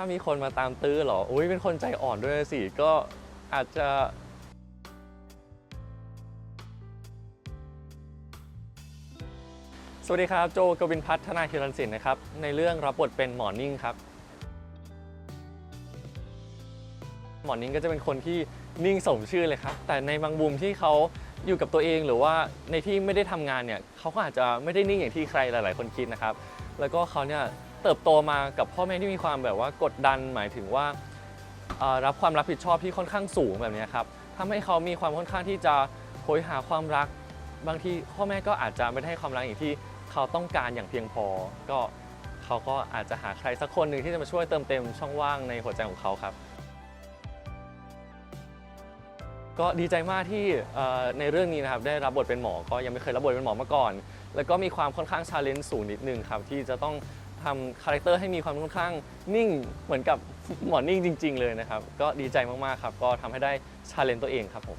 ถ้ามีคนมาตามตื้อเหรอ อุ้ยเป็นคนใจอ่อนด้วยสิก็อาจจะสวัสดีครับ โจกวินพัฒน์ธนาฮิรันสินนะครับ ในเรื่องรับบทเป็นหมอนิ่งครับ หมอนิ่งก็จะเป็นคนที่นิ่งสมชื่อเลยครับ แต่ในบางมุมที่เขาอยู่กับตัวเองหรือว่าในที่ไม่ได้ทำงานเนี่ยเขาก็อาจจะไม่ได้นิ่งอย่างที่ใครหลาย ๆ คนคิดนะครับ แล้วก็เขาเนี่ย เติบโตมากับพ่อแม่ที่มีความแบบว่ากดดันหมายถึงว่ารับความรับผิดชอบที่ค่อนข้างสูงแบบนี้ครับทำให้เขามีความค่อนข้างที่จะโหยหาความรัก บางทีพ่อแม่ก็อาจจะไม่ได้ให้ความรักอย่างที่เขาต้องการอย่างเพียงพอ ก็เขาก็อาจจะหาใครสักคนหนึ่งที่จะมาช่วยเติมเต็มช่องว่างในหัวใจของเขาครับ ก็ดีใจมากที่ในเรื่องนี้นะครับได้รับบทเป็นหมอ ก็ยังไม่เคยรับบทเป็นหมอมาก่อน แล้วก็มีความค่อนข้างชาเลนจ์สูงนิดนึงครับที่จะต้อง ทำคาแรคเตอร์ให้มีความค่อนข้างนิ่งเหมือนกับหมอนิ่งจริง ๆ เลยนะครับ ก็ดีใจมากๆครับ ก็ทำให้ได้ชาเลนจ์ตัวเองครับผม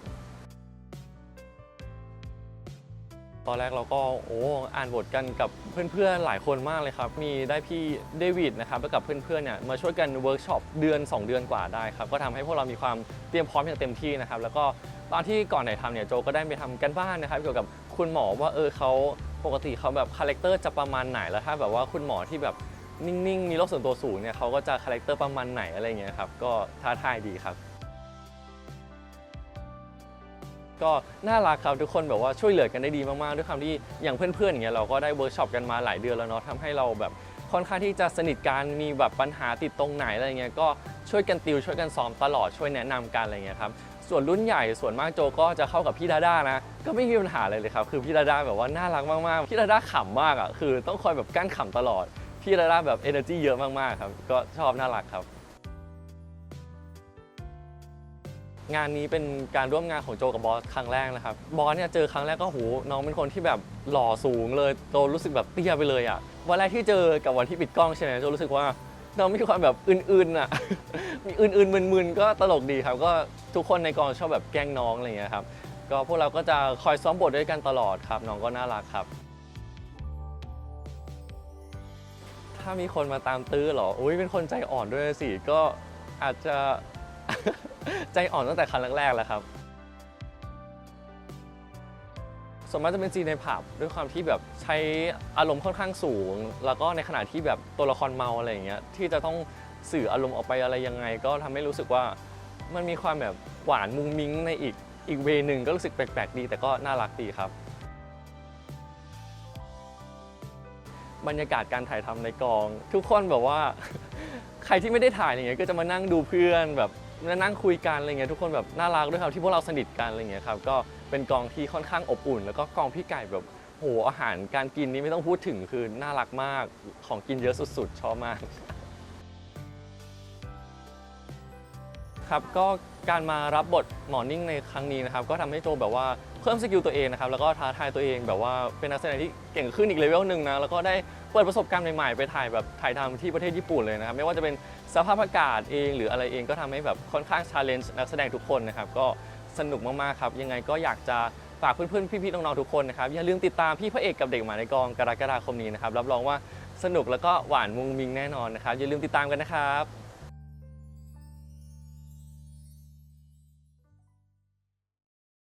ตอนแรกเราก็โอ้อ่านบทกันกับเพื่อนๆหลายคนมากเลยครับ มีได้พี่เดวิดนะครับกับเพื่อนๆเนี่ยมาช่วยกันเวิร์กช็อปเดือน 2 เดือนกว่าได้ครับ ก็ทำให้พวกเรามีความเตรียมพร้อมอย่างเต็มที่นะครับ แล้วก็ตอนที่ก่อนไหนทำเนี่ยโจก็ได้ไปทำกันบ้านนะครับ เกี่ยวกับคุณหมอว่าเออเขา ปกติเขาแบบคาแรคเตอร์จะประมาณไหนแล้วถ้าแบบว่าคุณหมอที่แบบนิ่งๆ มีโรคส่วนตัวสูงเนี่ยเขาก็จะคาแรคเตอร์ประมาณไหนอะไรเงี้ยครับก็ท้าทายดีครับ ก็น่ารักครับทุกคนแบบว่าช่วยเหลือกันได้ดีมากๆ ด้วยความที่อย่างเพื่อนๆอย่างเงี้ยเราก็ได้เวิร์กช็อปกันมาหลายเดือนแล้วเนาะทำให้เราแบบ ค่อนข้างที่จะสนิทกันมีแบบปัญหาติดตรงไหนอะไรเงี้ยก็ช่วยกันติวช่วยกันซ้อมตลอดช่วยแนะนำกันอะไรเงี้ยครับส่วนรุ่นใหญ่ส่วนมากโจก็จะเข้ากับพี่ดาด้านะ ก็ไม่มีปัญหาเลยเลยครับ คือพี่ดาด้าแบบว่าน่ารักมากๆพี่ดาด้าขำมากอะคือต้องคอยแบบกั้นขำตลอดพี่ดาด้าแบบเอเนอร์จีเยอะมากๆครับก็ชอบน่ารักครับ งานนี้เป็นการร่วมงานของโจกับบอสครั้งแรกนะครับ บอสเนี่ยเจอครั้งแรกก็โหน้องเป็นคนที่แบบหล่อสูงเลยโจรู้สึกแบบเตี้ยไปเลยอะ่ะวันแรกที่เจอกับวันที่ปิดกล้องใช่ไหมโจรู้สึกว่าน้องมีความแบบอื่นๆอะ มีอื่นๆมึนๆก็ตลกดีครับ ก็ทุกคนในกองชอบแบบแกล้งน้องอะไรอย่างเงี้ยครับ ก็พวกเราก็จะคอยซ้อมบทด้วยกันตลอดครับ น้องก็น่ารักครับ ถ้ามีคนมาตามตื้อเหรอ อุ้ยเป็นคนใจอ่อนด้วยสิ ก็อาจจะ ใจอ่อนตั้งแต่ครั้งแรกๆแล้วครับส่วนมากจะเป็นซีนในผับด้วยความที่แบบใช้อารมณ์ค่อนข้างสูง แล้วก็ในขณะที่แบบตัวละครเมาอะไรอย่างเงี้ยที่จะต้องสื่ออารมณ์ออกไปอะไรยังไง ก็ทำให้รู้สึกว่ามันมีความแบบหวานมุ้งมิ้งในอีกอีกเวนึงก็รู้สึกแปลกๆดี แต่ก็น่ารักดีครับ บรรยากาศการถ่ายทำในกอง ทุกคนแบบว่า ใครที่ไม่ได้ถ่ายอะไรเงี้ยก็จะมานั่งดูเพื่อนแบบ นั่งคุยกันอะไรเงี้ยทุกคนแบบน่ารักด้วยครับที่พวกเราสนิทกันอะไรเงี้ยครับก็เป็นกองที่ค่อนข้างอบอุ่น แล้วก็กองพี่ไก่แบบโหอาหารการกินนี่ไม่ต้องพูดถึงคือน่ารักมากของกินเยอะสุด ๆ ชอบมาก ครับก็การมารับบทหมอนิ่งในครั้งนี้นะครับก็ทำให้โจแบบว่าเพิ่มสกิลตัวเองนะครับแล้วก็ท้าทายตัวเองแบบว่าเป็นนักแสดงที่เก่งขึ้นอีกเลเวลหนึ่งนะแล้วก็ได้เปิดประสบการณ์ใหม่ๆไปถ่ายแบบถ่ายทำที่ประเทศญี่ปุ่นเลยนะครับไม่ว่าจะเป็น สภาพอากาศเองหรืออะไรเองก็ทำให้แบบค่อนข้างชาเลนจ์นักแสดงทุกคนนะครับก็สนุกมากๆครับ ยังไงก็อยากจะฝากเพื่อนๆพี่ๆน้องๆทุกคนนะครับอย่าลืมติดตามพี่พระเอกกับเด็กหมาในกองกรกฎาคมนี้นะครับรับรองว่าสนุกแล้วก็หวานมุงมิงแน่นอนนะครับอย่าลืมติดตามกันนะครับ